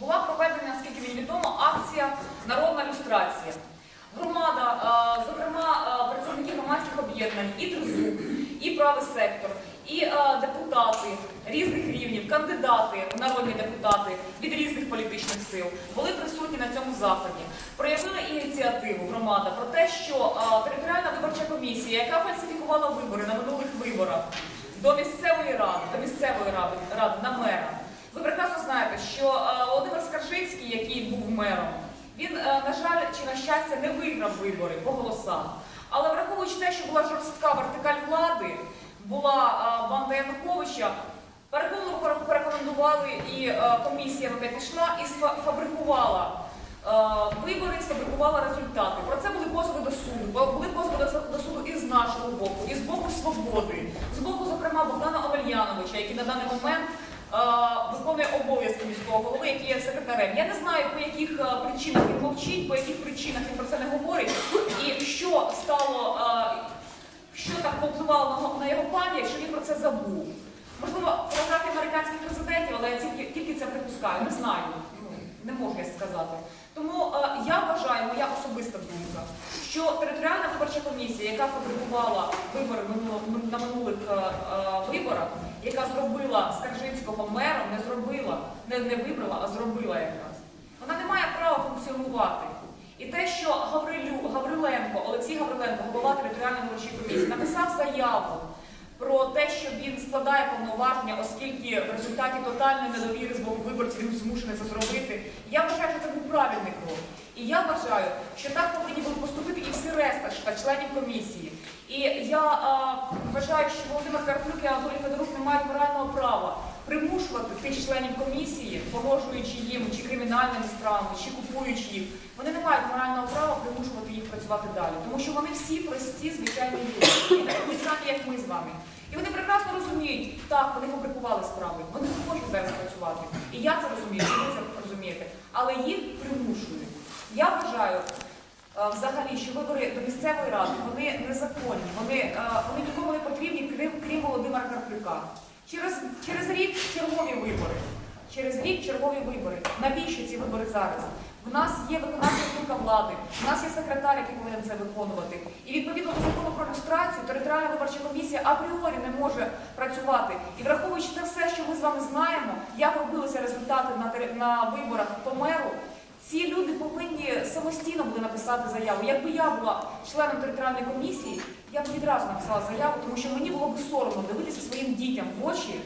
була проведена, наскільки мені відомо, акція Народна люстрація. Громада, е, зокрема, е, працівники громадських об'єднань, і Тризуб, і правий сектор, і е, депутати різних рівнів, кандидати, народні депутати від різних політичних сил були присутні на цьому заході. Проявили ініціативу громада про те, що територіальна виборча комісія, яка фальсифікувала вибори на минулих виборах до місцевої ради, до місцевої ради, ради на мера. Ви прекрасно знаєте, що е, Володимир Скаржинський, який був мером, він, е, на жаль, чи на щастя, не виграв вибори по голосам. Але враховуючи те, що була жорстка вертикаль влади, була е, банда Януковича, переконливо пор- порекомендували і е, комісія, яка пішла і сфабрикувала вибори, сфабрикувала результати. Про це були позови до суду. Були позови до, суду і з нашого боку, і з боку свободи, з боку, зокрема, Богдана Омельяновича, який на даний момент виконує обов'язки міського голови, який є секретарем. Я не знаю, по яких е, причинах він мовчить, по яких причинах він про це не говорить, і що стало, е, що так повпливало на, його- пам'ять, що він про це забув. Можливо, фотографії американських президентів, але я тільки, тільки це припускаю, не знаю. Ну, не можу я сказати. Тому е, я вважаю, моя особиста думка, що територіальна виборча комісія, яка фабрикувала вибори на минулих е, е, виборах, яка зробила Скаржинського мером, не зробила, не, не вибрала, а зробила якраз. Вона не має права функціонувати. І те, що Гаврилю, Гавриленко, Олексій Гавриленко, голова територіальної виборчої комісії, написав заяву про те, що він складає повноваження, оскільки в результаті тотальної недовіри з боку виборців він змушений це зробити. Я вважаю, що це був правильний крок. І я вважаю, що так повинні були поступити і всі решта та членів комісії. І я а, вважаю, що Володимир Карплюк і Анатолій Федорук не мають морального права примушувати тих членів комісії, погрожуючи їм чи кримінальними справами, чи купуючи їх. Вони не мають морального права примушувати їх працювати далі, тому що вони всі прості, звичайні люди, самі, як ми з вами. І вони прекрасно розуміють, так, вони фабрикували справи, вони не хочуть зараз працювати. І я це розумію, і ви це розумієте, але їх примушують. Я вважаю, е, взагалі, що вибори до місцевої ради вони незаконні, вони, е, вони нікому не потрібні, крім, крім Володимира Карплюка. Через, через рік чергові вибори. Через рік чергові вибори. Навіщо ці вибори зараз? В нас є виконавча спілка влади, в нас є секретар, який повинен це виконувати. І відповідно до закону про люстрацію, територіальна виборча комісія апріорі не може працювати. І враховуючи те все, що ми з вами знаємо, як робилися результати на, на виборах по меру, ці люди повинні самостійно були написати заяву. Якби я була членом територіальної комісії, я б відразу написала заяву, тому що мені було б соромно дивитися своїм дітям в очі,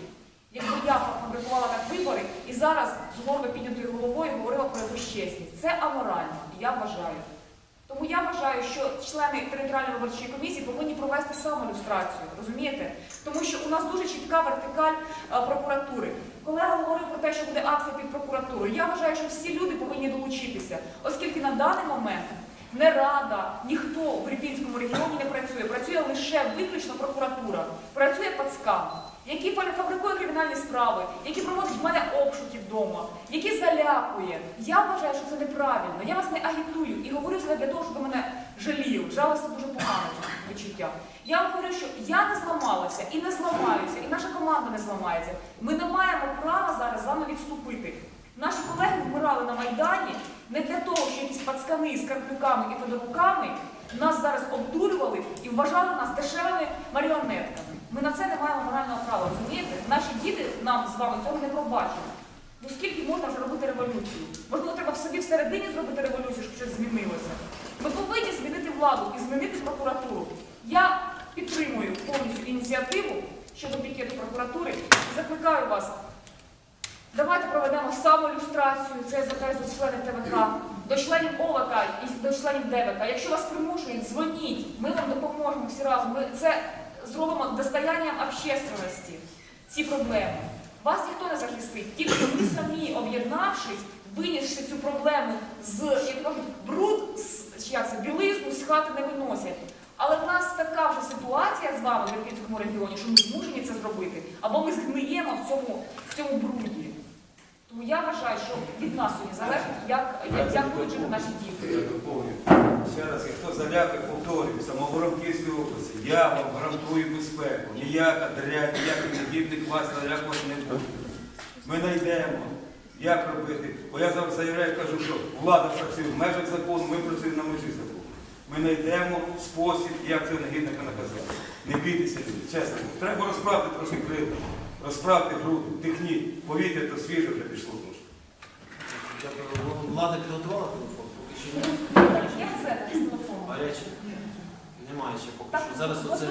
якби я фабрикувала так вибори і зараз з гордо піднятою головою говорила про якусь чесність. Це аморально, я вважаю. Тому я вважаю, що члени територіальної виборчої комісії повинні провести самолюстрацію, розумієте? Тому що у нас дуже чітка вертикаль е, прокуратури. Колега говорив про те, що буде акція під прокуратурою. Я вважаю, що всі люди повинні долучитися, оскільки на даний момент не рада, ніхто в Ріпінському регіоні не працює. Працює лише виключно прокуратура. Працює пацкам, фа- фабрикує кримінальні справи, які проводить в мене обшуки вдома, які залякує. Я вважаю, що це неправильно. Я вас не агітую і говорю це для того, щоб ви мене жаліли. Жалость дуже погане відчуття. Я вам говорю, що я не зламалася і не зламаюся, і наша команда не зламається. Ми не маємо права зараз з вами відступити. Наші колеги вмирали не для того, що якісь пацкани з карплюками і федоруками нас зараз обдурювали і вважали нас дешевими маріонетками. Ми на це не маємо морального права, розумієте? Наші діти нам з вами цього не пробачать. Ну скільки можна вже робити революцію? Можливо, треба в собі всередині зробити революцію, щоб щось змінилося. Ми повинні змінити владу і змінити прокуратуру. Я підтримую повністю ініціативу щодо пікету прокуратури і закликаю вас. Давайте проведемо самолюстрацію, це я до членів ТВК, до членів ОВК і до членів ДВК. Якщо вас примушують, дзвоніть, ми вам допоможемо всі разом. Ми це зробимо достоянням общественності, ці проблеми. Вас ніхто не захистить, тільки ви самі, об'єднавшись, винісши цю проблему з, як кажуть, бруд, з, як це, білизну з хати не виносять. Але в нас така вже ситуація з вами в Ірпінському регіоні, що ми змушені це зробити, або ми згниємо в цьому, в цьому бруді. Тому я вважаю, що від нас сьогодні залежить, як, як, як будуть жити наші діти. Я доповню. Ще раз, якщо залякає, повторюю, самооборон Київської області, я вам гарантую безпеку. Ніяка дрянь, ніякий негідник вас залякувати не буде. Ми знайдемо як робити. Бо я завжди заявляю, кажу, що влада працює в межах закону, ми працюємо на межі закону. Ми знайдемо спосіб, як цього негідника наказати. Не бійтеся, чесно. Треба розправити трошки крила, розправити груди, тихніть, повітря то свіже вже пішло трошки. Дякую. Влада підготувала телефон, поки що ні. Я все з. Немає ще поки що. Зараз оце.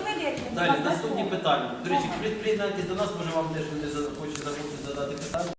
Далі наступні питання. До речі, приєднайтесь до нас, може вам теж люди за- хочуть захочуть задати питання.